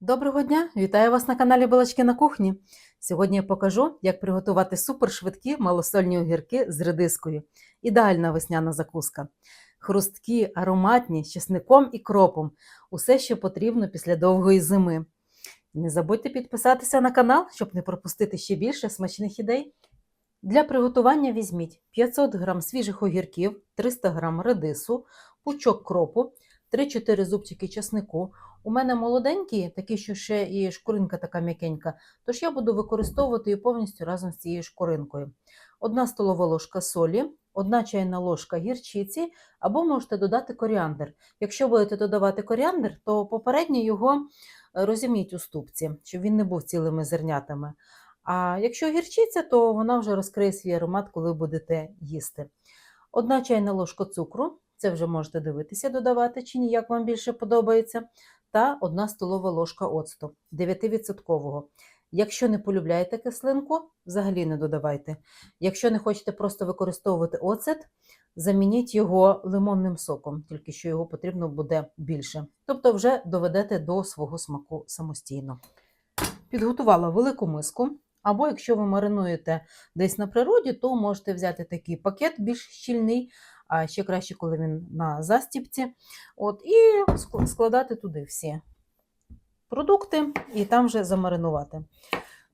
Доброго дня! Вітаю вас на каналі Балачки на кухні. Сьогодні я покажу, як приготувати супершвидкі малосольні огірки з редискою. Ідеальна весняна закуска. Хрусткі, ароматні, з чесником і кропом. Усе, що потрібно після довгої зими. Не забудьте підписатися на канал, щоб не пропустити ще більше смачних ідей. Для приготування візьміть 500 г свіжих огірків, 300 г редису, пучок кропу, 3-4 зубчики чеснику. У мене молоденькі, такі, що ще і шкуринка така м'якенька, тож я буду використовувати її повністю разом з цією шкуринкою. Одна столова ложка солі, одна чайна ложка гірчиці, або можете додати коріандр. Якщо будете додавати коріандр, то попередньо його розімніть у ступці, щоб він не був цілими зернятами. А якщо гірчиця, то вона вже розкриє свій аромат, коли будете їсти. Одна чайна ложка цукру, це вже можете дивитися, додавати чи ні, як вам більше подобається та 1 столова ложка оцту 9%. Якщо не полюбляєте кислинку, взагалі не додавайте. Якщо не хочете просто використовувати оцет, замініть його лимонним соком, тільки що його потрібно буде більше. Тобто вже доведете до свого смаку самостійно. Підготувала велику миску, або якщо ви маринуєте десь на природі, то можете взяти такий пакет більш щільний, а ще краще, коли він на застіпці. От, І складати туди всі продукти і там вже замаринувати.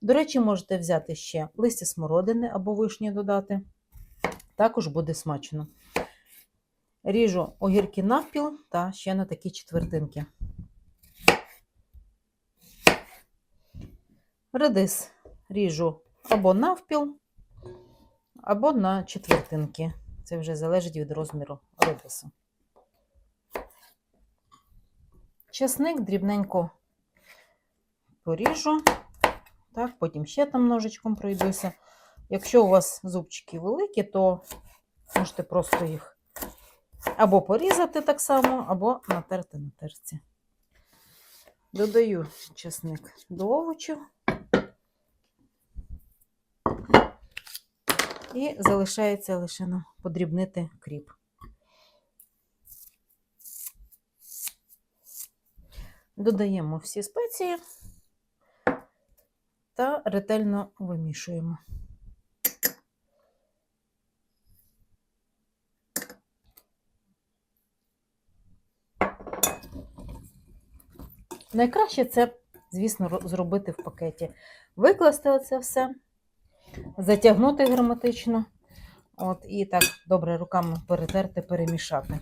До речі, можете взяти ще листя смородини або вишні додати. Також буде смачно. Ріжу огірки навпіл та ще на такі четвертинки. Редис ріжу або навпіл, або на четвертинки. Це вже залежить від розміру редису. Чесник дрібненько поріжу, так, потім ще там ножичком пройдуся. Якщо у вас зубчики великі, то можете просто їх або порізати так само, або натерти на терці. Додаю чесник до овочів. І залишається лише нам подрібнити кріп. Додаємо всі спеції та ретельно вимішуємо. Найкраще це, звісно, зробити в пакеті. Викласти оце все затягнути герметично. От, І так добре руками перетерти, перемішати.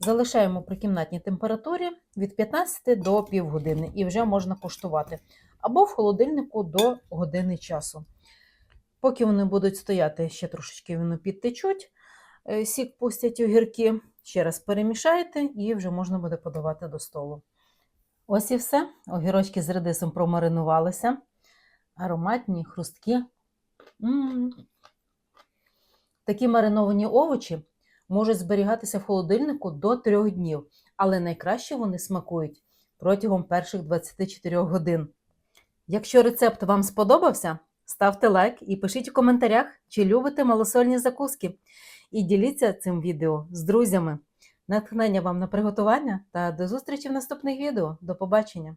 Залишаємо при кімнатній температурі від 15 до півгодини і вже можна куштувати. Або в холодильнику до години часу. Поки вони будуть стояти, ще трошечки вони підтечуть, е, сік пустять огірки, ще раз перемішаєте і вже можна буде подавати до столу. Ось і все. Огірочки з редисом промаринувалися ароматні, хрусткі. М -м -м. Такі мариновані овочі можуть зберігатися в холодильнику до 3 днів, але найкраще вони смакують протягом перших 24 годин. Якщо рецепт вам сподобався, ставте лайк і пишіть у коментарях, чи любите малосольні закуски. І діліться цим відео з друзями. Натхнення вам на приготування та до зустрічі в наступних відео. До побачення!